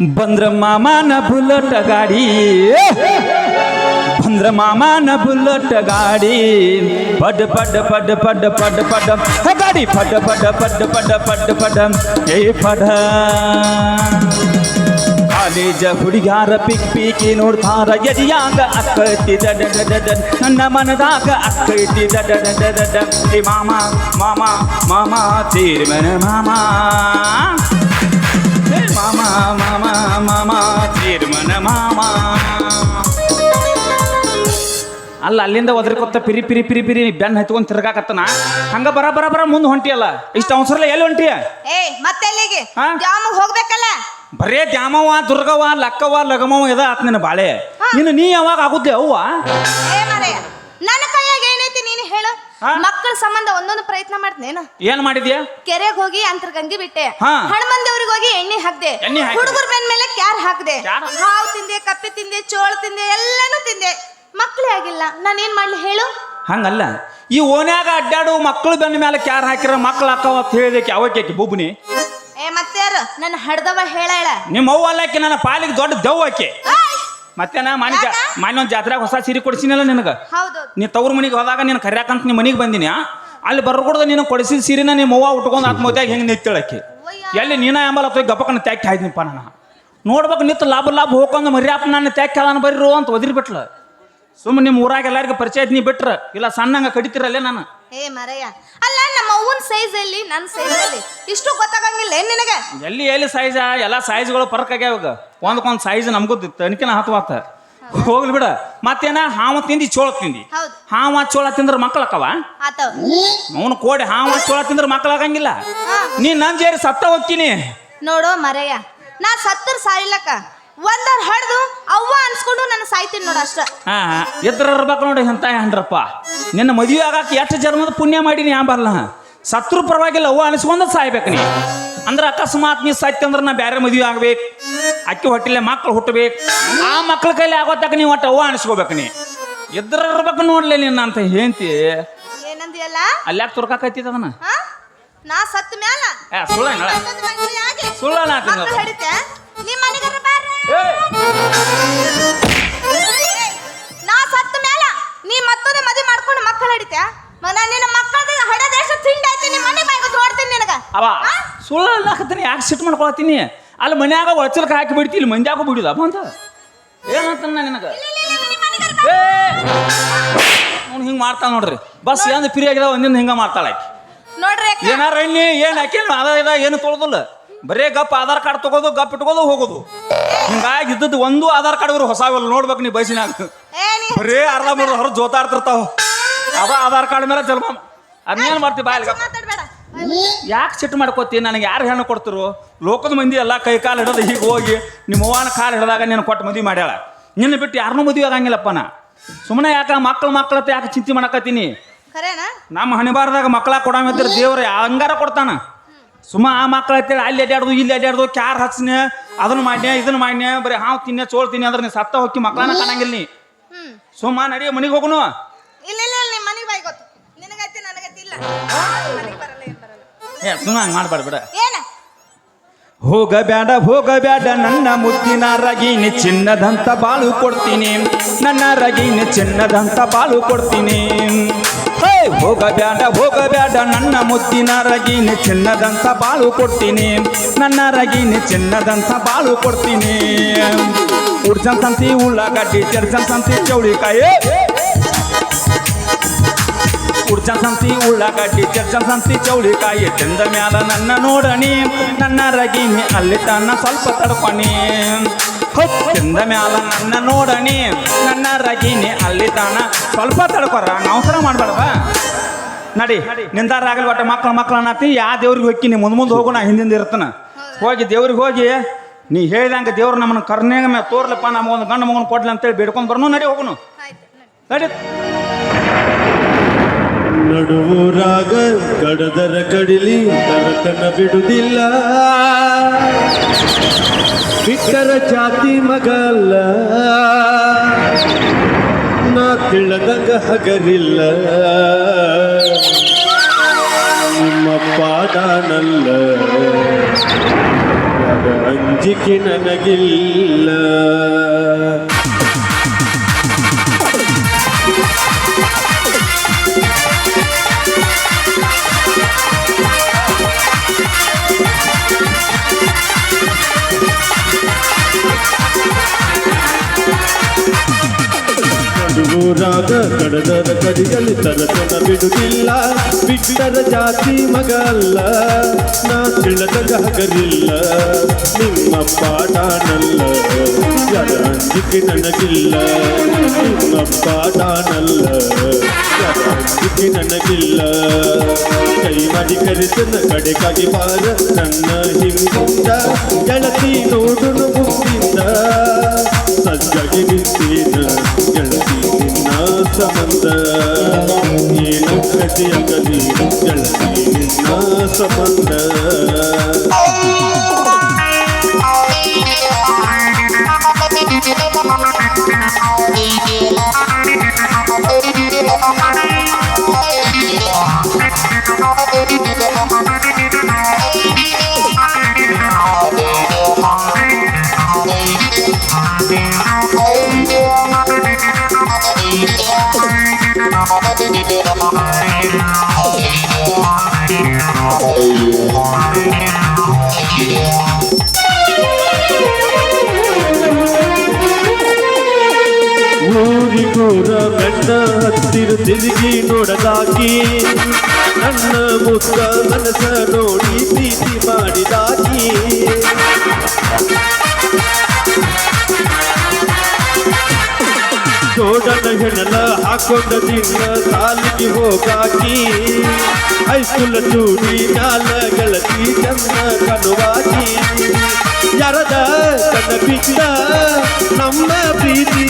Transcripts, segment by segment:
ಬಂದ್ರ ಮಾಮನ ಬುಲ್ಲಟ ಗಾಡಿ. ಬಂದ್ರ ಮಾಮನ ಬುಲ್ಲಟ ಗಾಡಿ. ಪಡ್ ಪಡ್ ಪಡ್ ಪಡ್ ಪಡ್ ಪಡ್. ಗಾಡಿ, ಪಡ್ ಪಡ್ ಪಡ್ ಪಡ್ ಪಡ್ ಪಡ್. ಏ ಪಡ. ಕಾಲೇಜ ಹುಡುಗಾರ ಪಿಕ್ ಪಿಕಿ ನೋಡ್ತಾರ, ಎದಿಯಾಗ ಅಕ್ಕೈತಿ ದಡ ದಡ ನನ್ನ ಮನದಾಗ ಅಕ್ಕೈತಿ ದಡ ದಡ ದಡ ಮಾಮ ಮಾಮ ಮಾಮ, ತೀರ್ಮನ ಮಾಮ. ಮಾಮ ಮಾಮ ಮಾಮ ತೀರ್ಮನ ಮಾಮ. ಅಲ್ಲ ಅಲ್ಲಿಂದ ಒದರ್ಕೊತ್ತ ಪಿರಿ ಪಿರಿ ಪಿರಿ ಪಿರಿ ಬೆನ್ನ ಹತ್ಕೊಂಡ್ ತಿರ್ಗಾಕತ್ತನ? ಹಂಗ ಬರ ಬರ ಬರ ಮುಂದೆ ಹೊಂಟಿಯಲ್ಲ? ಇಷ್ಟ ಅವಸರಲ್ಲ ಎಲ್ಲಿ ಹೊಂಟಿಯ? ಏ ಮತ್ತೆಲ್ಲಿಗೆ? ಹಾ? ದ್ಯಾಮಗ್ ಹೋಗ್ಬೇಕಲ್ಲ? ಬರೇ ದ್ಯಾಮವ್ವ ದುರ್ಗವ್ವ ಲಕ್ಕವ್ವ ಲಗಮವ ಇದ ಆತ್ ನಿನ್ನ ಬಾಳೆ. ನಿನ್ನ ನೀ ಯಾವಾಗ ಆಗುತ್ತೆ ಅವ್ವ? ಏ ಮಕ್ಕಳ ಸಂಬಂಧ ಒಂದೊಂದು ಪ್ರಯತ್ನ ಮಾಡ್ತೇನೆ ಏನ್? ಮಾಡಿದ್ಯಾ? ಕೆರೆಗೆ ಹೋಗಿ ಅಂತರ್ಗಂಗಿ ಬಿಟ್ಟೆ. ಹಾ. ಹಣಮಂದಿವ್ರಿಗೆ ಹೋಗಿ ಎಣ್ಣೆ ಹಾಕ್ದೆ. ಎಣ್ಣೆ ಹಾಕ್ದೆ. ಹುಡುಗರ ಬೆನ್ ಮೇಲೆ ಕ್ಯಾರ್ ಹಾಕ್ದೆ. ಕ್ಯಾರ್? ಹಾವು ತಿಂದೆ ಕಪ್ಪೆ ತಿಂದೆ ಚೋಳ ತಿಂದೆ ಎಲ್ಲಾನು ತಿಂದೆ. ಮಕ್ಕಳೇ ಆಗಿಲ್ಲ. ನಾನು ಏನ್ ಮಾಡ್ಲಿ ಹೇಳು? ಹಂಗಲ್ಲ. ಈ ಓನ್ಯಾಗ ಅಡ್ಡಾಡು ಮಕ್ಕಳು ಬೆನ್ನ ಮೇಲೆ ಕ್ಯಾರ್ ಹಾಕಿರ ಮಕ್ಳು ಹಾಕವ ಅಂತ ಹೇಳಿದಕ್ಕೆ ಅವಕ್ಕೆ ಬುಬ್ನಿ? ಏ ಮತ್ತಾರು? ನನ್ನ ಹಡ್ದವ ಹೇಳ ನಿಮ್ಮ ಅವ್ವ ನನ್ನ ಪಾಲಿಗೆ ದೊಡ್ಡ ದೆವ್ವ ಆಕೆ. ಮತ್ತೇನ ಮಾನಿ ಜಾ ಮಾನ್ಯ ಒಂದು ಜಾತ್ರೆಗೆ ಹೊಸ ಸೀರೆ ಕೊಡಿಸಿನಲ್ಲ ನಿನಗೆ? ನೀ ತವ್ರ ಮನೆಗೆ ಹೋದಾಗ ನೀನು ಕರ್ಯಾಕಂತ ನಿಮ್ಮ ಮನೆಗೆ ಬಂದಿನಿ? ಅಲ್ಲಿ ಬರ್ಕೊಡ್ದ ನೀನು ಕೊಡಿಸಿದ ಸೀರೆನ ನಿಮ್ಮ ಅವ್ವ ಉಟ್ಕೊಂಡು ಆತ್ಮಹತ್ಯಾಗ ಹೆಂಗೆ ನಿಂತೇಳಕ್ಕೆ ಎಲ್ಲಿ ನೀನ ಎಂಬಲ್ಲ ತೊಯ್ ಗಪ್ಪಕನ ತ್ಯಾಕ್ ಹಾಯ್ದಿನಪ್ಪ ನಾನು? ನೋಡ್ಬೇಕು ನಿಂತು ಲಾಭ ಲಾಭ ಹೋಗ್ಕೊಂಡು ಮರ್ಯಾಪ ನನ್ನ ತ್ಯಾಕ್ ಅದಾನ ಬರ್ರು ಅಂತ ಒದಿರ್ಬಿಟ್ಲ. ಸುಮ್ಮನೆ ನಿಮ್ಮ ಊರಾಗ ಎಲ್ಲರಿಗೂ ಪರಿಚಯ ಇದ್ನಿ ನೀ ಬಿಟ್ರ ಇಲ್ಲ ಸಣ್ಣಂಗ ಕಡಿತಿರಲ್ಲೇ ನಾನು? ಏ ಮರಯ್ಯ. ಅಲ್ಲ ನಮ್ಮ ಅವ್ವನ ಸೈಜ್ ಅಲ್ಲಿ ನನ್ನ ಸೈಜ್ ಅಲ್ಲಿ ಇಷ್ಟು ಗೊತ್ತಾಗಂಗಿಲ್ಲ ಏನ್ ನಿನಗೆ? ಎಲ್ಲಿ ಎಲ್ಲಿ ಸೈಜ ಎಲ್ಲ ಸೈಜ್ಗಳು ಫರ್ಕ್ ಆಗ್ಯಾವ ಈಗ. ಒಂದಕ್ಕೊಂದು ಸೈಜ್ ನಮಗೂ ತನಿಖೆನ ಹತ್ವಾತ ಹೋಗ್ಲಿ ಬಿಡ. ಮತ್ತೇನ? ಹಾವ ತಿಂದಿ ಚೋಳ ತಿಂದಿ. ಹೌದು. ಹಾವ ಚೋಳ ತಿಂದ್ರ ಮಕ್ಕಳಕ್ಕವ ಆತವ್ ಅವನು ಕೋಡಿ ಹಾವ ಚೋಳ ತಿಂದ್ರ ಮಕ್ಕಳಾಗಂಗಿಲ್ಲ ನೀ ನನ್ ಸೇರಿ ಸತ್ತ ಹೋಗ್ತೀನಿ. ನೋಡು ಮರಯ್ಯ ನಾ ಸತ್ತರ ಸಾಯಿಲಕ್ಕ. ಒಂದರ್ ಹಡ್ದು ಅವ್ವ ಅನ್ಸ್ಕೊಂಡು ನಾನು ಸಾಯ್ತೀನಿ ನೋಡ ಅಷ್ಟ. ಹಾ ಎದ್ರ ಇರ್ಬೇಕು ನೋಡಿ ಎಂತ ಹಂಡ್ರಪ್ಪ ನಿನ್ನ ಮದುವೆ ಆಗಾಕ ಎಷ್ಟು ಜನ್ಮದ ಪುಣ್ಯ ಮಾಡೀನಿ ಬರಲ್ಲ ಸತ್ರು ಪರವಾಗಿಲ್ಲ ಅವ್ವ ಅನಿಸ್ಕೊಂಡು ಸಾಯ್ಬೇಕು ನೀ. ಅಂದ್ರೆ ಅಕಸ್ಮಾತ್ ನೀ ಸತ್ಯ ಅಂದ್ರೆ ನಾ ಬೇರೆ ಮದುವೆ ಆಗ್ಬೇಕು. ಅಕ್ಕಿ ಹೊಟ್ಟಿಲೆ ಮಕ್ಳು ಹುಟ್ಟಬೇಕು. ಆ ಮಕ್ಳ ಕೈಲಿ ಆಗೋತಕ್ಕ ನೀವು ಒಟ್ಟು ಅವ್ವ ಅನಿಸ್ಕೋಬೇಕು ನೀ. ಎದ್ರ ಇರ್ಬೇಕು ನೋಡ್ಲಿ ನಿನ್ನ ಅಂತ ಹೇಳ್ತಿ ಏನಂದಿಯಲ್ಲ? ಅಲ್ಯಾಕೆ ತುರ್ಕಾಕೈತಿದ ಅದನ್ನ? ಹಾ? ನಾ ಸತ್ ಮ್ಯಾಲ? ಸುಳ್ಳ ಸುಳ್ಳ ಮಕ್ಕಳು ಮನ ನಿನ್ನ ಮಕ್ಕಳದ ಹಡ ದೇಶ ತಿಂಡಿ ಐತಿ ನಿಮ್ಮ ಮನೆ ಬಾಯಿಗೆ ನೋಡ್ತೀನಿ ನಿನಗ. ಅವ ಸುಳ್ಳು ಅಲ್ಲಾಕತ್ತೀನಿ ಯಾಕೆ ಸಿಟ್ ಮಾಡ್ಕೊಳತ್ತೀನಿ? ಅಲ್ಲಿ ಮನ್ಯಾಗ ಒಳಚಲ್ಕ ಹಾಕಿ ಬಿಡ್ತಿ ಇಲ್ಲಿ ಮಂದ್ಯಾಗ ಬಿಡುದ ಅಂತ. ಏನಂತ ನಿನಗೆ? ಅವ್ನು ಹಿಂಗೆ ಮಾಡ್ತಾಳೆ ನೋಡ್ರಿ. ಬಸ್ ಏನು ಫ್ರೀ ಆಗಿದಾವ ಒಂದಿನ ಹಿಂಗೆ ಮಾಡ್ತಾಳೆ ಆಕಿ. ನೋಡ್ರಿ ಏನಾರ ಎಣ್ಣೆ ಏನು ಹಾಕಿ ಅದ ಇದ ಏನು ತೊಳ್ದಿಲ್ಲ. ಬರೇ ಗಪ್ ಆಧಾರ್ ಕಾರ್ಡ್ ತಗೋದು ಗಪ್ ಇಟ್ಕೋದು ಹೋಗೋದು. ಹಿಂಗಾಗಿ ಇದ್ದದ್ದು ಒಂದು ಆಧಾರ್ ಕಾರ್ಡ್ ಇವ್ರು ಹೊಸಾವಲ್ಲ ನೋಡ್ಬೇಕು ನೀ ಬಯಸಿನಾಗ ಬರೇ ಅರ್ಧ ಮೂರು ಹೊರ ಜೋತಾಡ್ತಿರ್ತಾವ. ಅದ ಆಧಾರ್ ಕಾರ್ಡ್ ಮೇಲೆ ಜನ್ಮ ಅದನ್ನೇನು ಮಾಡ್ತಿ ಬಾಯಲ್ಲಿ ಗಪ್ಪ? ಮಾತಾಡ್ಬೇಡ ಯಾಕೆ ಸಿಟ್ಟು ಮಾಡ್ಕೋತಿ? ನನಗೆ ಯಾರು ಹೆಣ್ಣು ಕೊಡ್ತಿರು? ಲೋಕದ ಮಂದಿ ಎಲ್ಲ ಕೈ ಕಾಲು ಹಿಡಿದು ಹೀಗೆ ಹೋಗಿ ನಿಮ್ಮ ಅವ್ವನ ಕಾಲು ಹಿಡಿದಾಗ ನೀನು ಕೊಟ್ಟು ಮದುವೆ ಮಾಡ್ಯಾಳ. ನಿನ್ನ ಬಿಟ್ಟು ಯಾರನ್ನೂ ಮದುವೆ ಆಗಂಗಿಲ್ಲಪ್ಪ ನಾ. ಸುಮ್ಮನೆ ಯಾಕೆ ಮಕ್ಳು ಮಕ್ಕಳತ್ತ ಯಾಕೆ ಚಿಂತೆ ಮಾಡಕತ್ತೀನಿ? ನಮ್ಮ ಹಣಿಬಾರ್ದಾಗ ಮಕ್ಕಳ ಕೊಡಂಗಿದ್ರೆ ದೇವ್ರ ಹಂಗಾರ ಕೊಡ್ತಾನ. ಸುಮ್ಮ ಆ ಮಕ್ಕಳ ಅಂತೇಳಿ ಅಲ್ಲಿ ಅಡ್ಯಾಡ್ದು ಇಲ್ಲಿ ಅಡ್ಯಾಡ್ದು ಕ್ಯಾರ್ ಹಚ್ನೆ ಅದನ್ನ ಮಾಡ್ನೆ ಇದನ್ನ ಮಾಡ್ನೆ ಬರೀ ಹಾವು ತಿನ್ನೆ ಚೋಳ್ ತಿನ್ನೆ ಅಂದ್ರೆ ನೀ ಸತ್ತ ಹೋಗಿ ಮಕ್ಕಳನ್ನ ಕಾಣಂಗಿಲ್ಲ ನೀ. ಸುಮ್ಮ ನಡಿ ಮನೆಗೆ ಹೋಗುನು ಇಲ್ಲ ಇಲ್ಲ ಇಲ್ಲ ನಿಮ್ಮ ಮನೆಗೆ ಬಾಯ್ ಗೊತ್ತು ನಿನಗೈತಿ ನನಗೈತಿ ಇಲ್ಲ ಮನೆಗೆ ಬರಲ್ಲ ಏನ್ ಬರಲ್ಲ ಏ ಸುಮ್ಮ ಹಂಗೆ ಮಾಡ್ಬೇಡ ಬಿಡ. ಏನ? ಹೋಗಬೇಡ ಹೋಗಬೇಡ ನನ್ನ ಮುತ್ತಿನ ರಗೀನಿ ಚಿನ್ನದಂತ ಬಾಳು ಕೊಡ್ತೀನಿ. ನನ್ನ ರಗೀನಿ ಚಿನ್ನದಂತ ಬಾಳು ಕೊಡ್ತೀನಿ. ಹೇ ಹೋಗಬೇಡ ಹೋಗಬೇಡ ನನ್ನ ಮುತ್ತಿನ ರಗೀನಿ ಚಿನ್ನದಂತ ಬಾಳು ಕೊಡ್ತೀನಿ. ನನ್ನ ರಗೀನಿ ಚಿನ್ನದಂತ ಬಾಳು ಕೊಡ್ತೀನಿ. ಉಡ್ಜನ್ ಸಂತಿ ಉಳ್ಳಾಗಡ್ಡಿ ಚರ್ಜನ್ ಸಂತಿ ಚೌಳಿಕಾಯಿ ಉಡ್ಜನ್ ಸಂತಿ ಉಳ್ಳಾಗಡ್ಡಿ ಚರ್ಚನ್ ಸಂತಿ ಚೌಳಿಕಾಯಿ ಚಂದ ಮ್ಯಾಲ ನನ್ನ ನೋಡಣಿ. ನನ್ನ ರಗಿನಿ ಅಲ್ಲಿ ತನ್ನ ಸ್ವಲ್ಪ ತಡ್ಕೊಣಿ. ಚಂದ ತಿಂದ ಮ್ಯಾಲ ನನ್ನ ನೋಡಣಿ. ನನ್ನ ರಗಿನಿ ಅಲ್ಲಿ ತಾನ ಸ್ವಲ್ಪ ತಡ್ಕೊರ. ಅವಸರ ಮಾಡ್ಬೇಡವ ನಡಿ ನಿಂದಾರ ಆಗಲಿ ಒಟ್ಟ ಮಕ್ಳು ಮಕ್ಕಳು ಅನ್ನತಿ ಯಾ ದೇವ್ರಿಗೆ ಹೋಗ್ತೀನಿ ಮುಂದೆ ಮುಂದೆ ಹೋಗೋಣ ಹಿಂದಿಂದ ಇರ್ತನ. ಹೋಗಿ ದೇವ್ರಿಗೆ ಹೋಗಿ ನೀ ಹೇಳ್ದಂಗೆ ದೇವ್ರು ನಮ್ಮನ್ನು ಕರ್ನಾಗ ಮೇಲೆ ತೋರ್ಲಪ್ಪ ನಮಗೊಂದು ಗಂಡು ಮಗನ ಕೊಡ್ಲಿ ಅಂತೇಳಿ ಬಿಡ್ಕೊಂಡು ಬರ್ನು. ನಡಿ ಹೋಗುನು. ನಡಿ. ನಡಿ ನಡುವೂರಾಗ ಕಡದರ ಕಡಿಲಿ ಕಡತನ ಬಿಡುದಿಲ್ಲ. ಬಿಕ್ಕರ ಜಾತಿ ಮಗಲ್ಲ. ನಾ ತಿಳದಂಗ ಹಗರಿಲ್ಲ. ನಿಮ್ಮ ಪಾದಾನಲ್ಲ. ಯಾರ ಅಂಜಿಕೆ ನನಗಿಲ್ಲ. ನಡುವೂರಾಗ ಕಡದರ ಕಡಿಯಲ್ಲಿ ತರತನ ಬಿಡುವುದಿಲ್ಲ ಬಿಟ್ಟರ ಜಾತಿ ಮಗ ಅಲ್ಲ ನಾ ತಿಳಿದಾಗ ಜಾಗರಿಲ್ಲ. ನಿಮ್ಮ ಪಾಠನಲ್ಲ, ಯಾರ ಅಂಜಿಕೆ ನನಗಿಲ್ಲ. ನಿಮ್ಮ ಪಾಠನಲ್ಲ, ಯಾರ ಅಂಜಿಕೆ ನನಗಿಲ್ಲ. ಕೈ ಮಾಡಿ ಕರೆತನ ಕಡೆಗಾಗಿ ಬಾರ ನನ್ನ ಹಿಂದಿಂದ ಗೆಳತಿ ನೋಡುನು ಮುಂದಿಂದ. ಸಜ್ಜಾಗಿ ನಿಂತೇನ ಗೆಳತಿ ನಿನ್ನ ಸಂಬಂಧ ಏನು ಕಥೆಯಾಗಲಿ ಗೆಳತಿ ನಿನ್ನ ಸಂಬಂಧ ಊರಿಗೂರ ಬೆಟ್ಟ ಹತ್ತಿರ ತಿರುಗಿ ನೋಡದಾಕಿ ನನ್ನ ಮುಖ ಮನಸ ನೋಡಿ ಪ್ರೀತಿ ಮಾಡಿದಾಕಿ ಜೋಡನ ಹೆಣಲ ಹಾಕೊಂಡ ದಿನ ಸಾಲಿಗೆ ಹೋಗಾಕಿ. ಹೈಸ್ಕೂಲ್ ಚೂಡಿ ಮ್ಯಾಲ ಗೆಳತಿ ಚಂದ ಕನುವಾಕಿ. ಯಾರದ ಕಣ್ಣ ಬಿದ್ದ ನಮ್ಮ ಪ್ರೀತಿ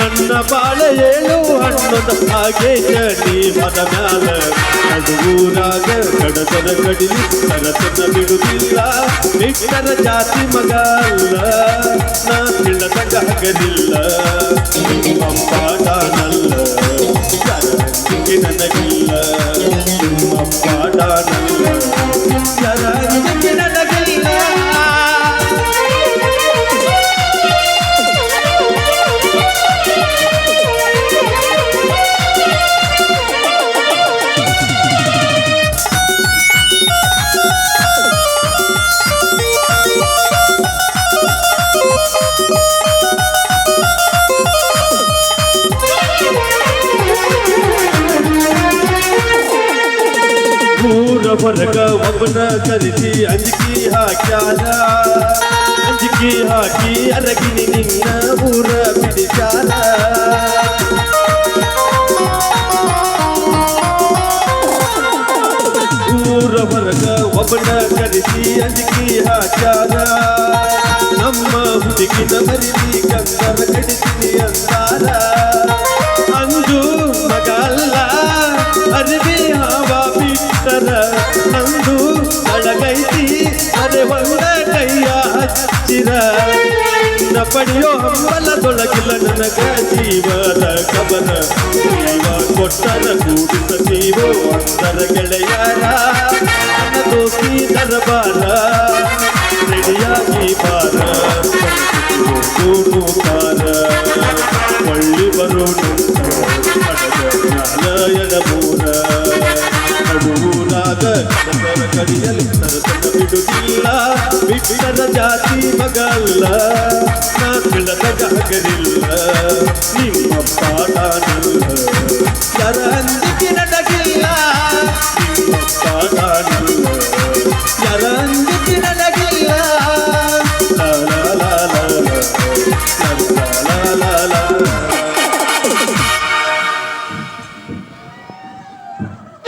ನನ್ನ ಬಾಳ ಏಳು ಹಣ್ಣದ ಹಾಗೆ ಜನಿ ಮದ ಮ್ಯಾಲ ನಡುವೂರಾಗ ಕಡತನ ಕಡಿಲಿ ಕರತನ ಬಿಡುತ್ತಿಲ್ಲ. ಬಿಟ್ಟರ ಜಾತಿ ಮಗ ಅಲ್ಲ, ನಾ ತಿಳಿದಾಗ ಪಾಠನಲ್ಲ ಯಾರಿಗೆ ನನಗಿಲ್ಲ. ನಿಮ್ಮ ಪಾಠನಲ್ಲ ಯಾರಿಗೆ ನನಗಿಲ್ಲ ಹೊರಗ ಒಬ್ಬನ ಕರೆಸಿ ಅಂಜಿಕಿ ಹಾಕ್ಯಾರ ಅಂಜಿಕಿ ಹಾಕಿ ಅರಗಿನಿ ನಿನ್ನ ಊರ ಬಿಡಿಸ್ಯಾರ ಊರ ಹೊರಗ ಒಬ್ಬನ ಕರೆಸಿ ಅಂಜಿಕಿ ಹಾಕ್ಯಾರ ನಮ್ಮ ಹುಡುಗಿನ ಮರಿಲಿ ಕಂದರ ಕಡಿತೀನಿ ಅಂತಾರ ಅಂದು ಮಗಲ್ಲ, ಅರಿವಿ ಹಾವ ಬಿಟ್ಟರ. ಅಳಗೈತಿ ಅರೆ ಒಂದ ಕೈಯ ಹಚ್ಚಿರ ನಿನ್ನ ಪಡೆಯೋ ಹಂಬಲದೊಳಗಿಲ್ಲ ನನಗ ಜೀವದ ಕವನ. ಜೀವ ಕೊಟ್ಟನ ಕೂಡಿಸ ನೀವು ಅಂತರ ಗೆಳೆಯರ. ದೋಸ್ತಿ ದರಬಾರ. ರೆಡಿಯಾಗಿ ಬಾರ. ಬಿಡುವುದಿಲ್ಲ ಬಿಟ್ಟರ ಜಾತಿ ಮಗಲ್ಲ ನಾ ತಿಳಿದಾಗ ಜಾಗರಿಲ್ಲ ನಿಮ್ಮ ಪಾಠ ಯಾರ ಅಂದಿಗೆ ನನಗಿಲ್ಲ